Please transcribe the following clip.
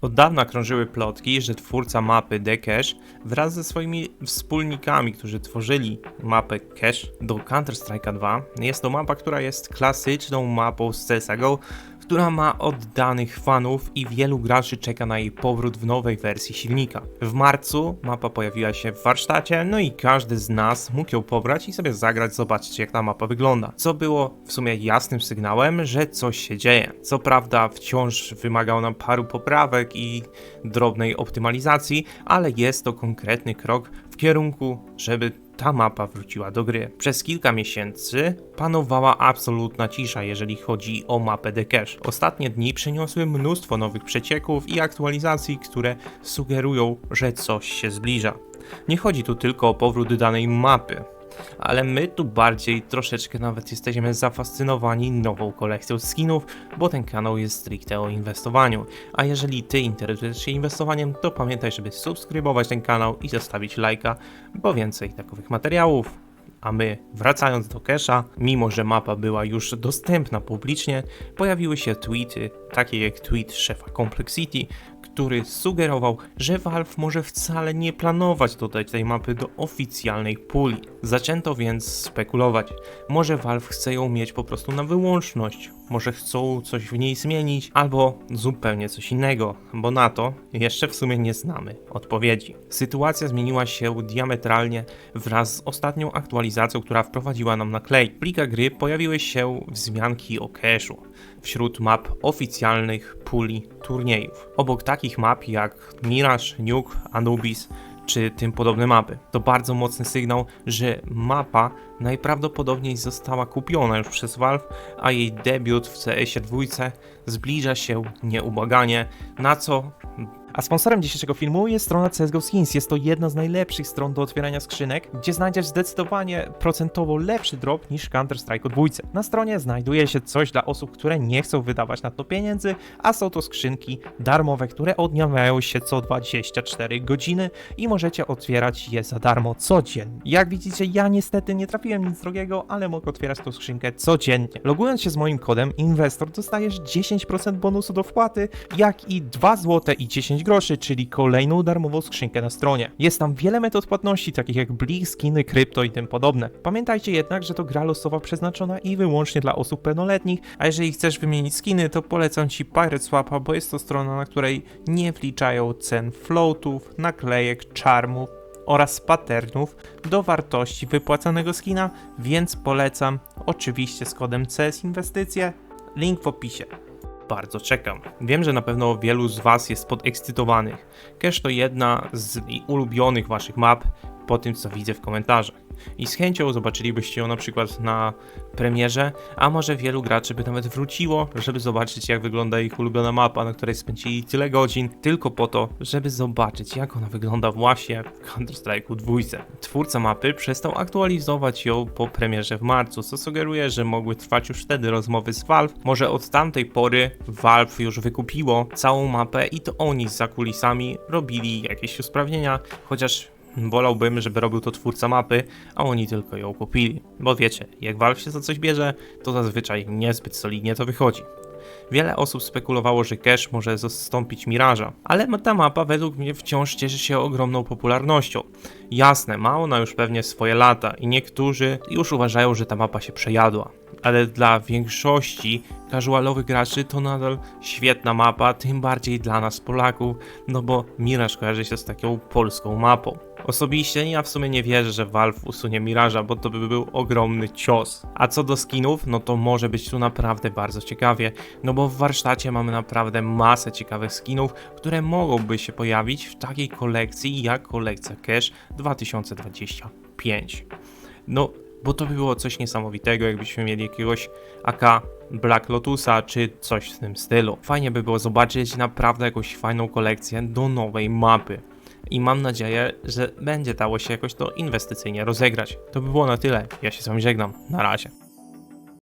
Od dawna krążyły plotki, że twórca mapy The Cache wraz ze swoimi wspólnikami, którzy tworzyli mapę Cache do Counter-Strike'a 2, jest to mapa, która jest klasyczną mapą z CSGO, która ma oddanych fanów i wielu graczy czeka na jej powrót w nowej wersji silnika. W marcu mapa pojawiła się w warsztacie, no i każdy z nas mógł ją pobrać i sobie zagrać, zobaczyć jak ta mapa wygląda. Co było w sumie jasnym sygnałem, że coś się dzieje. Co prawda wciąż wymagał nam paru poprawek i drobnej optymalizacji, ale jest to konkretny krok w kierunku, żeby ta mapa wróciła do gry. Przez kilka miesięcy panowała absolutna cisza, jeżeli chodzi o mapę The Cache. Ostatnie dni przyniosły mnóstwo nowych przecieków i aktualizacji, które sugerują, że coś się zbliża. Nie chodzi tu tylko o powrót danej mapy, ale my tu bardziej troszeczkę nawet jesteśmy zafascynowani nową kolekcją skinów, bo ten kanał jest stricte o inwestowaniu. A jeżeli ty interesujesz się inwestowaniem, to pamiętaj, żeby subskrybować ten kanał i zostawić lajka, bo więcej takowych materiałów. A my, wracając do Kesha, mimo że mapa była już dostępna publicznie, pojawiły się tweety, takie jak tweet szefa Complexity, który sugerował, że Valve może wcale nie planować dodać tej mapy do oficjalnej puli. Zaczęto więc spekulować. Może Valve chce ją mieć po prostu na wyłączność, może chcą coś w niej zmienić, albo zupełnie coś innego, bo na to jeszcze w sumie nie znamy odpowiedzi. Sytuacja zmieniła się diametralnie wraz z ostatnią aktualizacją, która wprowadziła nam naklej. W plikach gry pojawiły się wzmianki o cache'u wśród map oficjalnych puli turniejów. Obok takich map jak Mirage, Nuke, Anubis czy tym podobne mapy. To bardzo mocny sygnał, że mapa najprawdopodobniej została kupiona już przez Valve, a jej debiut w CS-ie 2 zbliża się nieubłaganie, na co A sponsorem dzisiejszego filmu jest strona CSGO Skins. Jest to jedna z najlepszych stron do otwierania skrzynek, gdzie znajdziesz zdecydowanie procentowo lepszy drop niż Counter-Strike 2. Na stronie znajduje się coś dla osób, które nie chcą wydawać na to pieniędzy, a są to skrzynki darmowe, które odnawiają się co 24 godziny i możecie otwierać je za darmo codziennie. Jak widzicie, ja niestety nie trafiłem nic drogiego, ale mogę otwierać tą skrzynkę codziennie. Logując się z moim kodem Investor dostajesz 10% bonusu do wpłaty, jak i 2 zł i 10 groszy, czyli kolejną darmową skrzynkę na stronie. Jest tam wiele metod płatności, takich jak Blik, skiny, krypto i tym podobne. Pamiętajcie jednak, że to gra losowa przeznaczona i wyłącznie dla osób pełnoletnich, a jeżeli chcesz wymienić skiny, to polecam Ci Pirate Swapa, bo jest to strona, na której nie wliczają cen floatów, naklejek, charmów, oraz patternów do wartości wypłacanego skina, więc polecam oczywiście z kodem CS Inwestycje, link w opisie. Bardzo czekam. Wiem, że na pewno wielu z Was jest podekscytowanych. Cache to jedna z ulubionych Waszych map po tym, co widzę w komentarzach. I z chęcią zobaczylibyście ją na przykład na premierze, a może wielu graczy by nawet wróciło, żeby zobaczyć jak wygląda ich ulubiona mapa, na której spędzili tyle godzin, tylko po to, żeby zobaczyć jak ona wygląda właśnie w Counter-Strike'u 2. Twórca mapy przestał aktualizować ją po premierze w marcu, co sugeruje, że mogły trwać już wtedy rozmowy z Valve. Może od tamtej pory Valve już wykupiło całą mapę i to oni za kulisami robili jakieś usprawnienia, chociaż Wolałbym, żeby robił to twórca mapy, a oni tylko ją kupili. Bo wiecie, jak Valve się za coś bierze, to zazwyczaj niezbyt solidnie to wychodzi. Wiele osób spekulowało, że Cache może zastąpić Miraża, ale ta mapa według mnie wciąż cieszy się ogromną popularnością. Jasne, ma ona już pewnie swoje lata i niektórzy już uważają, że ta mapa się przejadła. Ale dla większości casualowych graczy to nadal świetna mapa, tym bardziej dla nas Polaków, no bo Miraż kojarzy się z taką polską mapą. Osobiście ja w sumie nie wierzę, że Valve usunie Miraża, bo to by był ogromny cios. A co do skinów, no to może być tu naprawdę bardzo ciekawie, no bo w warsztacie mamy naprawdę masę ciekawych skinów, które mogłyby się pojawić w takiej kolekcji jak kolekcja Cash 2025. No, bo to by było coś niesamowitego, jakbyśmy mieli jakiegoś AK Black Lotusa czy coś w tym stylu. Fajnie by było zobaczyć naprawdę jakąś fajną kolekcję do nowej mapy. I mam nadzieję, że będzie dało się jakoś to inwestycyjnie rozegrać. To by było na tyle. Ja się z wami żegnam. Na razie.